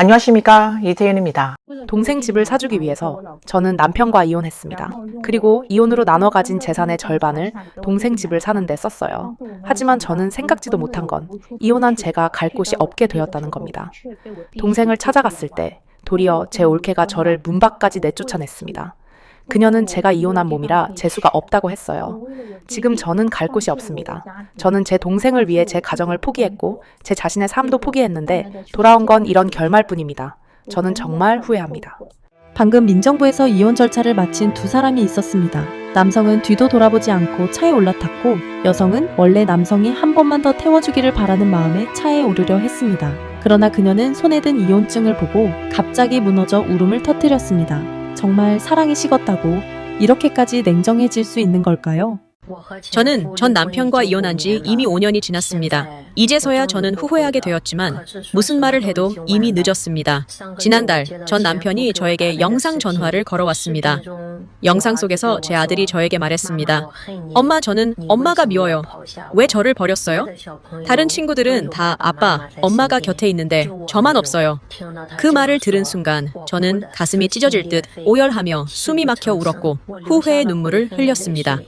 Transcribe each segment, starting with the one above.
안녕하십니까 이태윤입니다. 동생 집을 사주기 위해서 저는 남편과 이혼했습니다. 그리고 이혼으로 나눠 가진 재산의 절반을 동생 집을 사는데 썼어요. 하지만 저는 생각지도 못한 건 이혼한 제가 갈 곳이 없게 되었다는 겁니다. 동생을 찾아갔을 때 도리어 제 올케가 저를 문 밖까지 내쫓아냈습니다. 그녀는 제가 이혼한 몸이라 재수가 없다고 했어요. 지금 저는 갈 곳이 없습니다. 저는 제 동생을 위해 제 가정을 포기했고 제 자신의 삶도 포기했는데 돌아온 건 이런 결말뿐입니다. 저는 정말 후회합니다. 방금 민정부에서 이혼 절차를 마친 두 사람이 있었습니다. 남성은 뒤도 돌아보지 않고 차에 올라탔고 여성은 원래 남성이 한 번만 더 태워주기를 바라는 마음에 차에 오르려 했습니다. 그러나 그녀는 손에 든 이혼증을 보고 갑자기 무너져 울음을 터뜨렸습니다. 정말 사랑이 식었다고 이렇게까지 냉정해질 수 있는 걸까요? 저는 전 남편과 이혼한 지 이미 5년이 지났습니다. 이제서야 저는 후회하게 되었지만 무슨 말을 해도 이미 늦었습니다. 지난달 전 남편이 저에게 영상 전화를 걸어왔습니다. 영상 속에서 제 아들이 저에게 말했습니다. 엄마, 저는 엄마가 미워요. 왜 저를 버렸어요? 다른 친구들은 다 아빠, 엄마가 곁에 있는데 저만 없어요. 그 말을 들은 순간 저는 가슴이 찢어질 듯 오열하며 숨이 막혀 울었고 후회의 눈물을 흘렸습니다.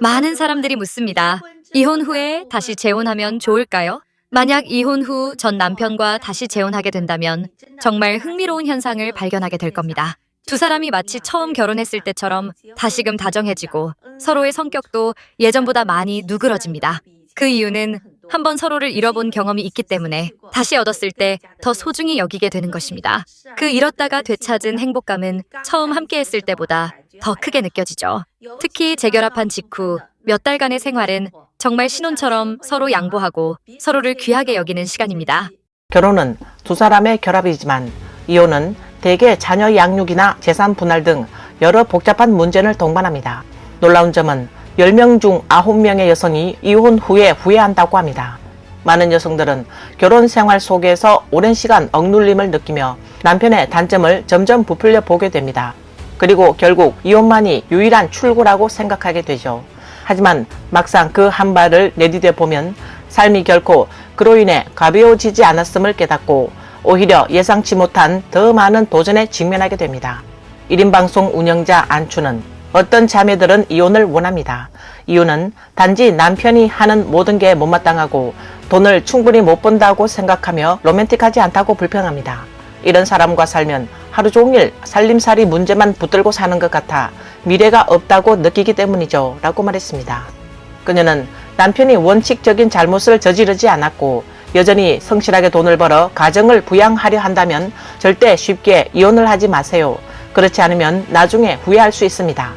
많은 사람들이 묻습니다. 이혼 후에 다시 재혼하면 좋을까요? 만약 이혼 후 전 남편과 다시 재혼하게 된다면 정말 흥미로운 현상을 발견하게 될 겁니다. 두 사람이 마치 처음 결혼했을 때처럼 다시금 다정해지고 서로의 성격도 예전보다 많이 누그러집니다. 그 이유는 한번 서로를 잃어본 경험이 있기 때문에 다시 얻었을 때 더 소중히 여기게 되는 것입니다. 그 잃었다가 되찾은 행복감은 처음 함께 했을 때보다 더 크게 느껴지죠. 특히 재결합한 직후 몇 달간의 생활은 정말 신혼처럼 서로 양보하고 서로를 귀하게 여기는 시간입니다. 결혼은 두 사람의 결합이지만 이혼은 대개 자녀 양육이나 재산 분할 등 여러 복잡한 문제를 동반합니다. 놀라운 점은 10명 중 9명의 여성이 이혼 후에 후회한다고 합니다. 많은 여성들은 결혼 생활 속에서 오랜 시간 억눌림을 느끼며 남편의 단점을 점점 부풀려 보게 됩니다. 그리고 결국 이혼만이 유일한 출구라고 생각하게 되죠. 하지만 막상 그 한 발을 내디뎌 보면 삶이 결코 그로 인해 가벼워지지 않았음을 깨닫고 오히려 예상치 못한 더 많은 도전에 직면하게 됩니다. 1인 방송 운영자 안추는 어떤 자매들은 이혼을 원합니다. 이유는 단지 남편이 하는 모든 게 못마땅하고 돈을 충분히 못 번다고 생각하며 로맨틱하지 않다고 불평합니다. 이런 사람과 살면 하루 종일 살림살이 문제만 붙들고 사는 것 같아 미래가 없다고 느끼기 때문이죠. 라고 말했습니다. 그녀는 남편이 원칙적인 잘못을 저지르지 않았고 여전히 성실하게 돈을 벌어 가정을 부양하려 한다면 절대 쉽게 이혼을 하지 마세요. 그렇지 않으면 나중에 후회할 수 있습니다.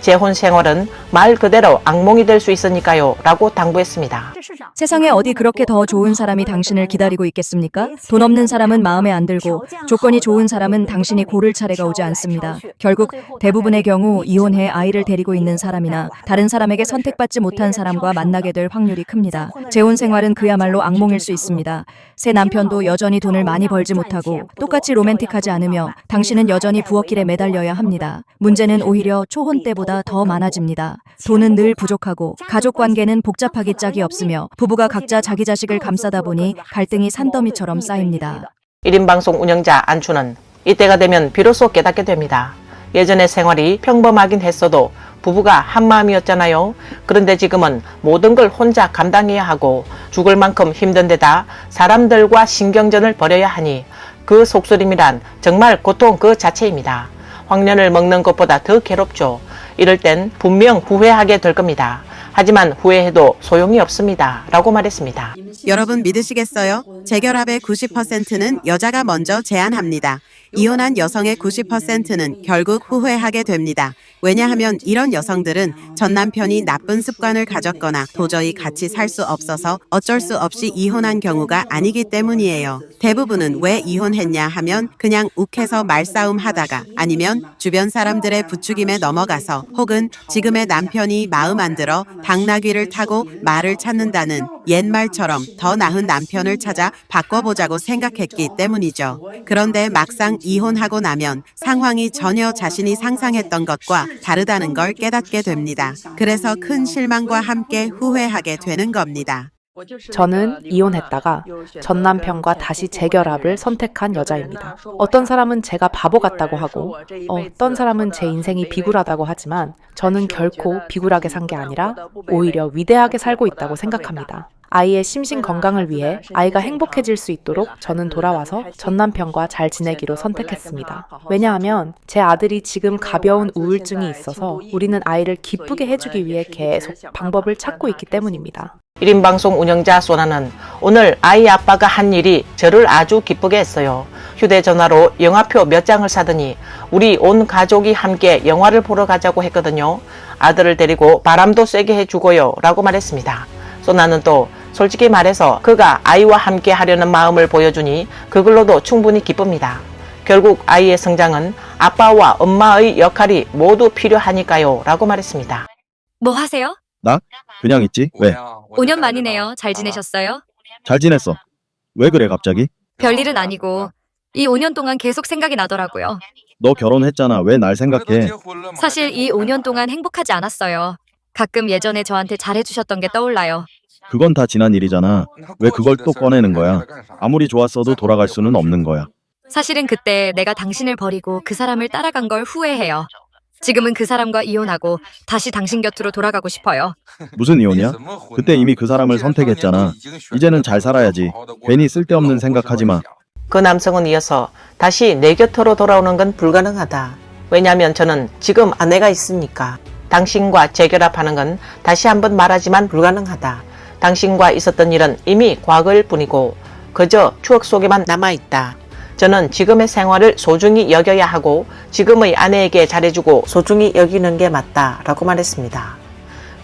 재혼 생활은 말 그대로 악몽이 될 수 있으니까요. 라고 당부했습니다. 세상에 어디 그렇게 더 좋은 사람이 당신을 기다리고 있겠습니까? 돈 없는 사람은 마음에 안 들고 조건이 좋은 사람은 당신이 고를 차례가 오지 않습니다. 결국 대부분의 경우 이혼해 아이를 데리고 있는 사람이나 다른 사람에게 선택받지 못한 사람과 만나게 될 확률이 큽니다. 재혼 생활은 그야말로 악몽일 수 있습니다. 새 남편도 여전히 돈을 많이 벌지 못하고 똑같이 로맨틱하지 않으며 당신은 여전히 부엌길에 매달려야 합니다. 문제는 오히려 초혼 때보다 더 많아집니다. 돈은 늘 부족하고 가족 관계는 복잡하기 짝이 없으며 부부가 각자 자기 자식을 감싸다 보니 갈등이 산더미처럼 쌓입니다. 1인 방송 운영자 안추는 이때가 되면 비로소 깨닫게 됩니다. 예전의 생활이 평범하긴 했어도 부부가 한마음이었잖아요. 그런데 지금은 모든 걸 혼자 감당해야 하고 죽을 만큼 힘든 데다 사람들과 신경전을 벌여야 하니 그 속쓰림이란 정말 고통 그 자체입니다. 황년을 먹는 것보다 더 괴롭죠. 이럴 땐 분명 후회하게 될 겁니다. 하지만 후회해도 소용이 없습니다. 라고 말했습니다. 여러분 믿으시겠어요? 재결합의 90%는 여자가 먼저 제안합니다. 이혼한 여성의 90%는 결국 후회하게 됩니다. 왜냐하면 이런 여성들은 전 남편이 나쁜 습관을 가졌거나 도저히 같이 살 수 없어서 어쩔 수 없이 이혼한 경우가 아니기 때문이에요. 대부분은 왜 이혼했냐 하면 그냥 욱해서 말싸움 하다가 아니면 주변 사람들의 부추김에 넘어가서 혹은 지금의 남편이 마음 안 들어 당나귀를 타고 말을 찾는다는 옛말처럼 더 나은 남편을 찾아 바꿔보자고 생각했기 때문이죠. 그런데 막상 이혼하고 나면 상황이 전혀 자신이 상상했던 것과 다르다는 걸 깨닫게 됩니다. 그래서 큰 실망과 함께 후회하게 되는 겁니다. 저는 이혼했다가 전 남편과 다시 재결합을 선택한 여자입니다. 어떤 사람은 제가 바보 같다고 하고, 어떤 사람은 제 인생이 비굴하다고 하지만, 저는 결코 비굴하게 산 게 아니라 오히려 위대하게 살고 있다고 생각합니다. 아이의 심신 건강을 위해 아이가 행복해질 수 있도록 저는 돌아와서 전 남편과 잘 지내기로 선택했습니다. 왜냐하면 제 아들이 지금 가벼운 우울증이 있어서 우리는 아이를 기쁘게 해주기 위해 계속 방법을 찾고 있기 때문입니다. 1인 방송 운영자 소나는 오늘 아이 아빠가 한 일이 저를 아주 기쁘게 했어요. 휴대전화로 영화표 몇 장을 사더니 우리 온 가족이 함께 영화를 보러 가자고 했거든요. 아들을 데리고 바람도 쐬게 해주고요. 라고 말했습니다. 소나는 또 솔직히 말해서 그가 아이와 함께 하려는 마음을 보여주니 그걸로도 충분히 기쁩니다. 결국 아이의 성장은 아빠와 엄마의 역할이 모두 필요하니까요. 라고 말했습니다. 뭐 하세요? 그냥 있지? 왜? 5년 만이네요. 잘 지내셨어요? 잘 지냈어. 왜 그래 갑자기? 별일은 아니고 이 5년 동안 계속 생각이 나더라고요. 너 결혼했잖아. 왜 날 생각해? 사실 이 5년 동안 행복하지 않았어요. 가끔 예전에 저한테 잘해주셨던 게 떠올라요. 그건 다 지난 일이잖아. 왜 그걸 또 꺼내는 거야? 아무리 좋았어도 돌아갈 수는 없는 거야. 사실은 그때 내가 당신을 버리고 그 사람을 따라간 걸 후회해요. 지금은 그 사람과 이혼하고 다시 당신 곁으로 돌아가고 싶어요. 무슨 이혼이야? 그때 이미 그 사람을 선택했잖아. 이제는 잘 살아야지. 괜히 쓸데없는 생각하지 마. 그 남성은 이어서 다시 내 곁으로 돌아오는 건 불가능하다. 왜냐하면 저는 지금 아내가 있으니까. 당신과 재결합하는 건 다시 한번 말하지만 불가능하다. 당신과 있었던 일은 이미 과거일 뿐이고 그저 추억 속에만 남아있다. 저는 지금의 생활을 소중히 여겨야 하고 지금의 아내에게 잘해주고 소중히 여기는 게 맞다. 라고 말했습니다.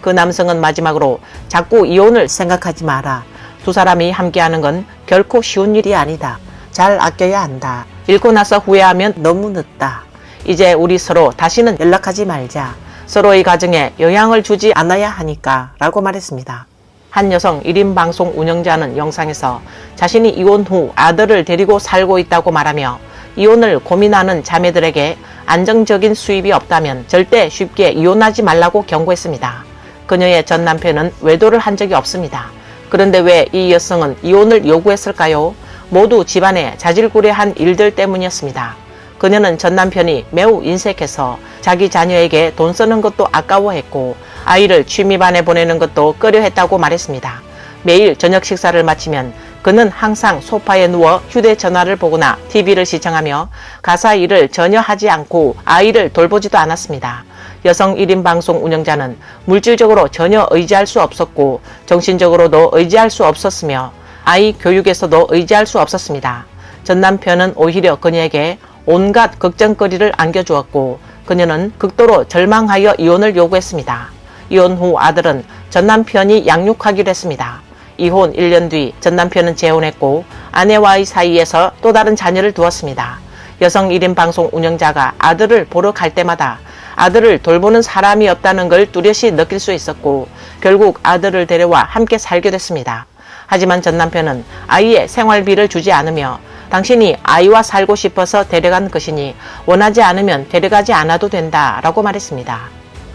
그 남성은 마지막으로 자꾸 이혼을 생각하지 마라. 두 사람이 함께하는 건 결코 쉬운 일이 아니다. 잘 아껴야 한다. 잃고 나서 후회하면 너무 늦다. 이제 우리 서로 다시는 연락하지 말자. 서로의 가정에 영향을 주지 않아야 하니까. 라고 말했습니다. 한 여성 1인 방송 운영자는 영상에서 자신이 이혼 후 아들을 데리고 살고 있다고 말하며 이혼을 고민하는 자매들에게 안정적인 수입이 없다면 절대 쉽게 이혼하지 말라고 경고했습니다. 그녀의 전 남편은 외도를 한 적이 없습니다. 그런데 왜 이 여성은 이혼을 요구했을까요? 모두 집안에 자질구레한 일들 때문이었습니다. 그녀는 전 남편이 매우 인색해서 자기 자녀에게 돈 쓰는 것도 아까워했고 아이를 취미반에 보내는 것도 꺼려했다고 말했습니다. 매일 저녁 식사를 마치면 그는 항상 소파에 누워 휴대전화를 보거나 TV를 시청하며 가사 일을 전혀 하지 않고 아이를 돌보지도 않았습니다. 여성 1인 방송 운영자는 물질적으로 전혀 의지할 수 없었고 정신적으로도 의지할 수 없었으며 아이 교육에서도 의지할 수 없었습니다. 전 남편은 오히려 그녀에게 온갖 걱정거리를 안겨주었고 그녀는 극도로 절망하여 이혼을 요구했습니다. 이혼 후 아들은 전 남편이 양육하기로 했습니다. 이혼 1년 뒤 전 남편은 재혼했고 아내와의 사이에서 또 다른 자녀를 두었습니다. 여성 1인 방송 운영자가 아들을 보러 갈 때마다 아들을 돌보는 사람이 없다는 걸 뚜렷이 느낄 수 있었고 결국 아들을 데려와 함께 살게 됐습니다. 하지만 전 남편은 아이의 생활비를 주지 않으며 당신이 아이와 살고 싶어서 데려간 것이니 원하지 않으면 데려가지 않아도 된다 라고 말했습니다.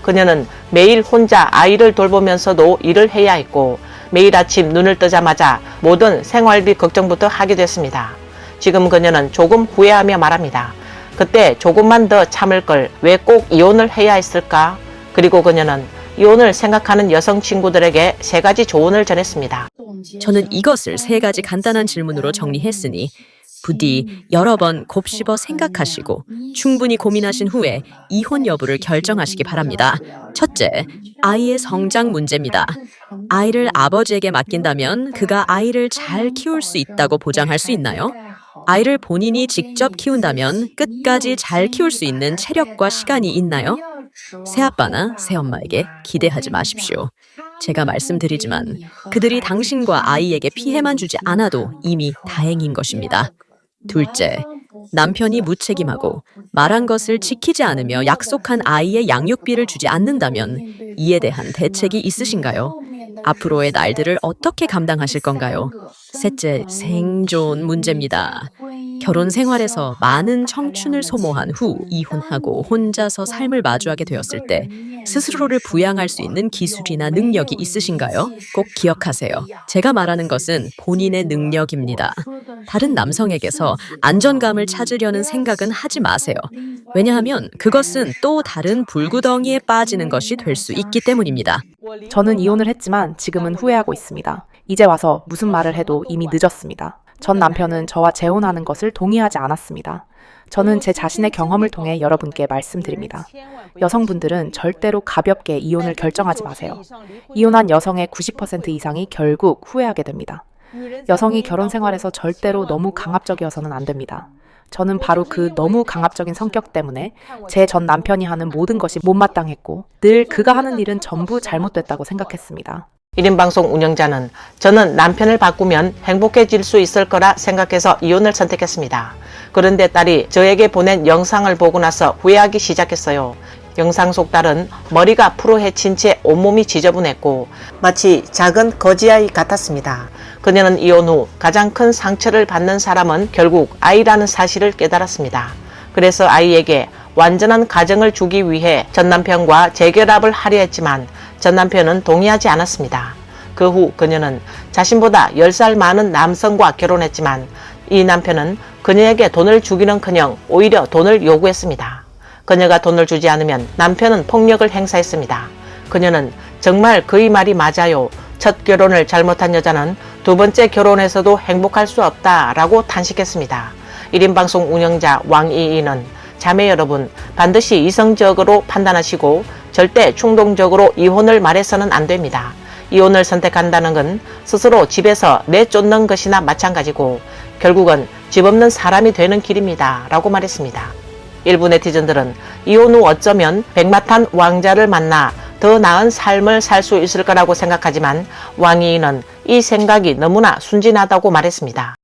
그녀는 매일 혼자 아이를 돌보면서도 일을 해야 했고 매일 아침 눈을 뜨자마자 모든 생활비 걱정부터 하게 됐습니다. 지금 그녀는 조금 후회하며 말합니다. 그때 조금만 더 참을 걸 왜 꼭 이혼을 해야 했을까? 그리고 그녀는 이혼을 생각하는 여성 친구들에게 세 가지 조언을 전했습니다. 저는 이것을 세 가지 간단한 질문으로 정리했으니 부디 여러 번 곱씹어 생각하시고 충분히 고민하신 후에 이혼 여부를 결정하시기 바랍니다. 첫째, 아이의 성장 문제입니다. 아이를 아버지에게 맡긴다면 그가 아이를 잘 키울 수 있다고 보장할 수 있나요? 아이를 본인이 직접 키운다면 끝까지 잘 키울 수 있는 체력과 시간이 있나요? 새아빠나 새엄마에게 기대하지 마십시오. 제가 말씀드리지만 그들이 당신과 아이에게 피해만 주지 않아도 이미 다행인 것입니다. 둘째, 남편이 무책임하고 말한 것을 지키지 않으며 약속한 아이의 양육비를 주지 않는다면 이에 대한 대책이 있으신가요? 앞으로의 날들을 어떻게 감당하실 건가요? 셋째, 생존 문제입니다. 결혼 생활에서 많은 청춘을 소모한 후 이혼하고 혼자서 삶을 마주하게 되었을 때 스스로를 부양할 수 있는 기술이나 능력이 있으신가요? 꼭 기억하세요. 제가 말하는 것은 본인의 능력입니다. 다른 남성에게서 안전감을 찾으려는 생각은 하지 마세요. 왜냐하면 그것은 또 다른 불구덩이에 빠지는 것이 될 수 있기 때문입니다. 저는 이혼을 했지만 지금은 후회하고 있습니다. 이제 와서 무슨 말을 해도 이미 늦었습니다. 전 남편은 저와 재혼하는 것을 동의하지 않았습니다. 저는 제 자신의 경험을 통해 여러분께 말씀드립니다. 여성분들은 절대로 가볍게 이혼을 결정하지 마세요. 이혼한 여성의 90% 이상이 결국 후회하게 됩니다. 여성이 결혼 생활에서 절대로 너무 강압적이어서는 안 됩니다. 저는 바로 그 너무 강압적인 성격 때문에 제 전 남편이 하는 모든 것이 못마땅했고 늘 그가 하는 일은 전부 잘못됐다고 생각했습니다. 1인 방송 운영자는 저는 남편을 바꾸면 행복해질 수 있을 거라 생각해서 이혼을 선택했습니다. 그런데 딸이 저에게 보낸 영상을 보고 나서 후회하기 시작했어요. 영상 속 딸은 머리가 푸르해진 채 온몸이 지저분했고 마치 작은 거지아이 같았습니다. 그녀는 이혼 후 가장 큰 상처를 받는 사람은 결국 아이라는 사실을 깨달았습니다. 그래서 아이에게 완전한 가정을 주기 위해 전 남편과 재결합을 하려 했지만 전 남편은 동의하지 않았습니다. 그 후 그녀는 자신보다 10살 많은 남성과 결혼했지만 이 남편은 그녀에게 돈을 주기는 커녕 오히려 돈을 요구했습니다. 그녀가 돈을 주지 않으면 남편은 폭력을 행사했습니다. 그녀는 정말 그의 말이 맞아요. 첫 결혼을 잘못한 여자는 두 번째 결혼에서도 행복할 수 없다라고 탄식했습니다. 1인 방송 운영자 왕이이는 자매 여러분 반드시 이성적으로 판단하시고 절대 충동적으로 이혼을 말해서는 안 됩니다. 이혼을 선택한다는 건 스스로 집에서 내쫓는 것이나 마찬가지고 결국은 집 없는 사람이 되는 길입니다. 라고 말했습니다. 일부 네티즌들은 이혼 후 어쩌면 백마탄 왕자를 만나 더 나은 삶을 살 수 있을 거라고 생각하지만 왕이인은 이 생각이 너무나 순진하다고 말했습니다.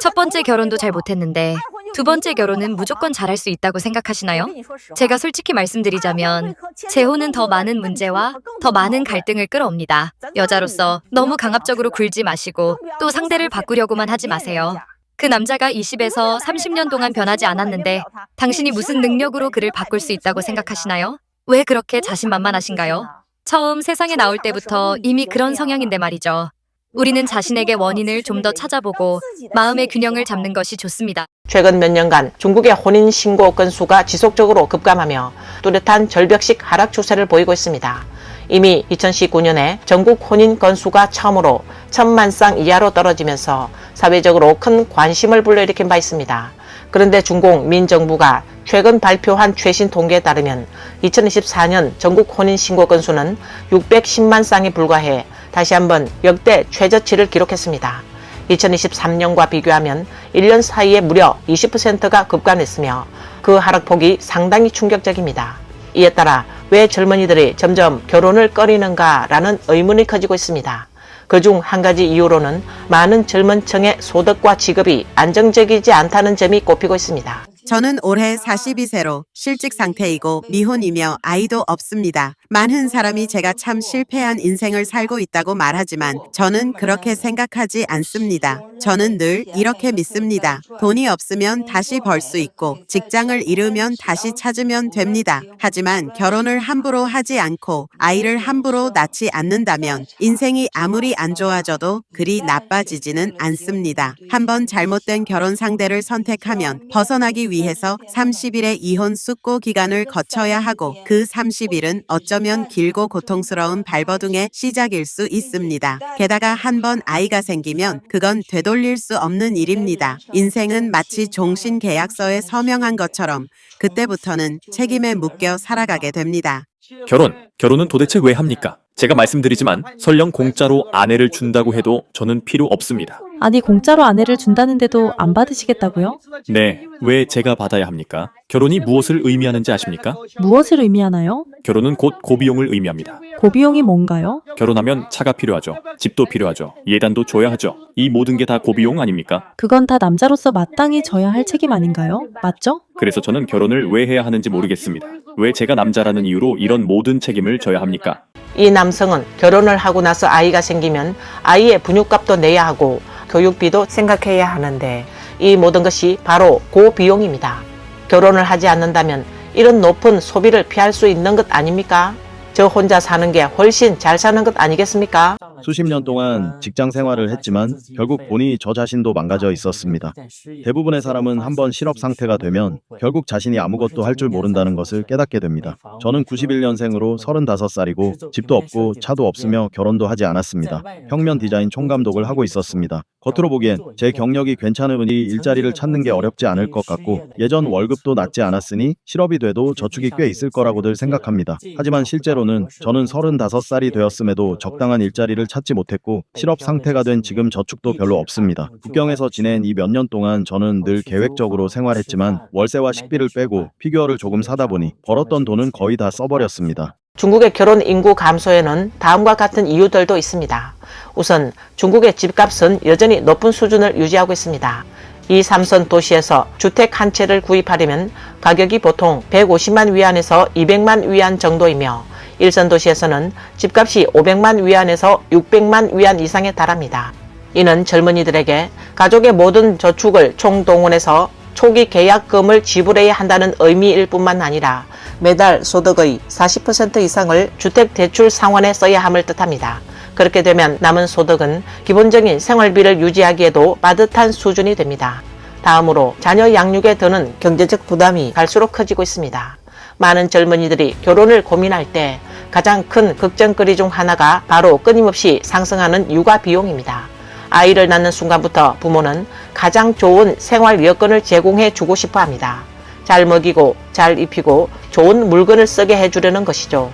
첫 번째 결혼도 잘 못했는데 두 번째 결혼은 무조건 잘할 수 있다고 생각하시나요? 제가 솔직히 말씀드리자면 재혼은 더 많은 문제와 더 많은 갈등을 끌어옵니다. 여자로서 너무 강압적으로 굴지 마시고 또 상대를 바꾸려고만 하지 마세요. 그 남자가 20에서 30년 동안 변하지 않았는데 당신이 무슨 능력으로 그를 바꿀 수 있다고 생각하시나요? 왜 그렇게 자신만만하신가요? 처음 세상에 나올 때부터 이미 그런 성향인데 말이죠. 우리는 자신에게 원인을 좀 더 찾아보고 마음의 균형을 잡는 것이 좋습니다. 최근 몇 년간 중국의 혼인 신고 건수가 지속적으로 급감하며 뚜렷한 절벽식 하락 추세를 보이고 있습니다. 이미 2019년에 전국 혼인 건수가 처음으로 천만 쌍 이하로 떨어지면서 사회적으로 큰 관심을 불러일으킨 바 있습니다. 그런데 중국 민정부가 최근 발표한 최신 통계에 따르면 2024년 전국 혼인 신고 건수는 610만 쌍에 불과해 다시 한번 역대 최저치를 기록했습니다. 2023년과 비교하면 1년 사이에 무려 20%가 급감했으며 그 하락폭이 상당히 충격적입니다. 이에 따라 왜 젊은이들이 점점 결혼을 꺼리는가라는 의문이 커지고 있습니다. 그중 한 가지 이유로는 많은 젊은 층의 소득과 직업이 안정적이지 않다는 점이 꼽히고 있습니다. 저는 올해 42세로 실직 상태이고 미혼이며 아이도 없습니다. 많은 사람이 제가 참 실패한 인생을 살고 있다고 말하지만 저는 그렇게 생각하지 않습니다. 저는 늘 이렇게 믿습니다. 돈이 없으면 다시 벌 수 있고 직장을 잃으면 다시 찾으면 됩니다. 하지만 결혼을 함부로 하지 않고 아이를 함부로 낳지 않는다면 인생이 아무리 안 좋아져도 그리 나빠지지는 않습니다. 한번 잘못된 결혼 상대를 선택하면 벗어나기 위해 서 30일의 이혼 숙고 기간을 거쳐야 하고 그 30일은 어쩌면 길고 고통스러운 발버둥의 시작일 수 있습니다. 게다가 한 번 아이가 생기면 그건 되돌릴 수 없는 일입니다. 인생은 마치 종신 계약서에 서명한 것처럼 그때부터는 책임에 묶여 살아가게 됩니다. 결혼, 결혼은 도대체 왜 합니까? 제가 말씀드리지만 설령 공짜로 아내를 준다고 해도 저는 필요 없습니다. 아니 공짜로 아내를 준다는데도 안 받으시겠다고요? 네, 왜 제가 받아야 합니까? 결혼이 무엇을 의미하는지 아십니까? 무엇을 의미하나요? 결혼은 곧 고비용을 의미합니다. 고비용이 뭔가요? 결혼하면 차가 필요하죠. 집도 필요하죠. 예단도 줘야 하죠. 이 모든 게 다 고비용 아닙니까? 그건 다 남자로서 마땅히 져야 할 책임 아닌가요? 맞죠? 그래서 저는 결혼을 왜 해야 하는지 모르겠습니다. 왜 제가 남자라는 이유로 이런 모든 책임을 져야 합니까? 이 남성은 결혼을 하고 나서 아이가 생기면 아이의 분유값도 내야 하고 교육비도 생각해야 하는데 이 모든 것이 바로 고비용입니다. 결혼을 하지 않는다면 이런 높은 소비를 피할 수 있는 것 아닙니까? 저 혼자 사는 게 훨씬 잘 사는 것 아니겠습니까? 수십 년 동안 직장 생활을 했지만 결국 보니 저 자신도 망가져 있었습니다. 대부분의 사람은 한번 실업 상태가 되면 결국 자신이 아무것도 할 줄 모른다는 것을 깨닫게 됩니다. 저는 91년생으로 35살이고 집도 없고 차도 없으며 결혼도 하지 않았습니다. 평면 디자인 총감독을 하고 있었습니다. 겉으로 보기엔 제 경력이 괜찮으니 일자리를 찾는 게 어렵지 않을 것 같고 예전 월급도 낮지 않았으니 실업이 돼도 저축이 꽤 있을 거라고들 생각합니다. 하지만 실제로는 저는 35살이 되었음에도 적당한 일자리를 찾지 못했고 실업 상태가 된 지금 저축도 별로 없습니다. 국경에서 지낸 이 몇 년 동안 저는 늘 계획적으로 생활했지만 월세와 식비를 빼고 피규어를 조금 사다 보니 벌었던 돈은 거의 다 써버렸습니다. 중국의 결혼 인구 감소에는 다음과 같은 이유들도 있습니다. 우선 중국의 집값은 여전히 높은 수준을 유지하고 있습니다. 이 3선 도시에서 주택 한 채를 구입하려면 가격이 보통 150만 위안에서 200만 위안 정도이며 1선 도시에서는 집값이 500만 위안에서 600만 위안 이상에 달합니다. 이는 젊은이들에게 가족의 모든 저축을 총동원해서 초기 계약금을 지불해야 한다는 의미일 뿐만 아니라 매달 소득의 40% 이상을 주택대출 상환에 써야 함을 뜻합니다. 그렇게 되면 남은 소득은 기본적인 생활비를 유지하기에도 빠듯한 수준이 됩니다. 다음으로 자녀 양육에 드는 경제적 부담이 갈수록 커지고 있습니다. 많은 젊은이들이 결혼을 고민할 때 가장 큰 걱정거리 중 하나가 바로 끊임없이 상승하는 육아 비용입니다. 아이를 낳는 순간부터 부모는 가장 좋은 생활 여건을 제공해 주고 싶어 합니다. 잘 먹이고 잘 입히고 좋은 물건을 쓰게 해주려는 것이죠.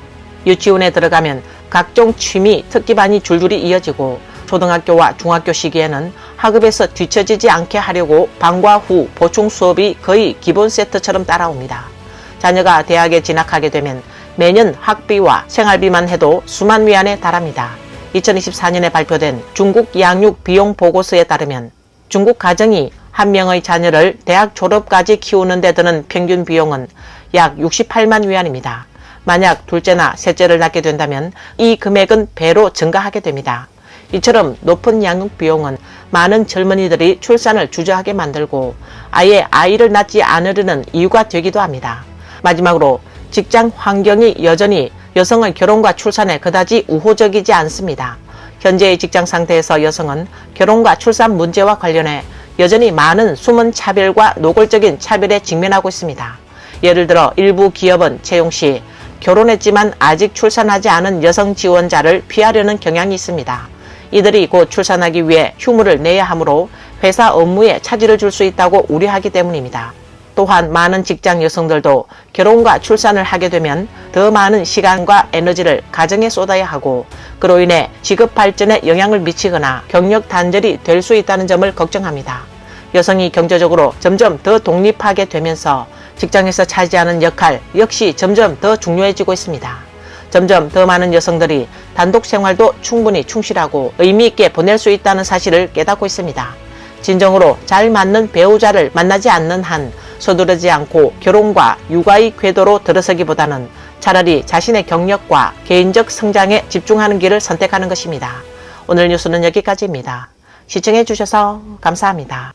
유치원에 들어가면 각종 취미, 특기반이 줄줄이 이어지고 초등학교와 중학교 시기에는 학업에서 뒤처지지 않게 하려고 방과 후 보충 수업이 거의 기본 세트처럼 따라옵니다. 자녀가 대학에 진학하게 되면 매년 학비와 생활비만 해도 수만 위안에 달합니다. 2024년에 발표된 중국 양육 비용 보고서에 따르면 중국 가정이 한 명의 자녀를 대학 졸업까지 키우는 데 드는 평균 비용은 약 68만 위안입니다. 만약 둘째나 셋째를 낳게 된다면 이 금액은 배로 증가하게 됩니다. 이처럼 높은 양육 비용은 많은 젊은이들이 출산을 주저하게 만들고 아예 아이를 낳지 않으려는 이유가 되기도 합니다. 마지막으로 직장 환경이 여전히 여성의 결혼과 출산에 그다지 우호적이지 않습니다. 현재의 직장 상태에서 여성은 결혼과 출산 문제와 관련해 여전히 많은 숨은 차별과 노골적인 차별에 직면하고 있습니다. 예를 들어 일부 기업은 채용 시 결혼했지만 아직 출산하지 않은 여성 지원자를 피하려는 경향이 있습니다. 이들이 곧 출산하기 위해 휴무를 내야 하므로 회사 업무에 차질을 줄 수 있다고 우려하기 때문입니다. 또한 많은 직장 여성들도 결혼과 출산을 하게 되면 더 많은 시간과 에너지를 가정에 쏟아야 하고 그로 인해 직업 발전에 영향을 미치거나 경력 단절이 될 수 있다는 점을 걱정합니다. 여성이 경제적으로 점점 더 독립하게 되면서 직장에서 차지하는 역할 역시 점점 더 중요해지고 있습니다. 점점 더 많은 여성들이 단독 생활도 충분히 충실하고 의미 있게 보낼 수 있다는 사실을 깨닫고 있습니다. 진정으로 잘 맞는 배우자를 만나지 않는 한 서두르지 않고 결혼과 육아의 궤도로 들어서기보다는 차라리 자신의 경력과 개인적 성장에 집중하는 길을 선택하는 것입니다. 오늘 뉴스는 여기까지입니다. 시청해 주셔서 감사합니다.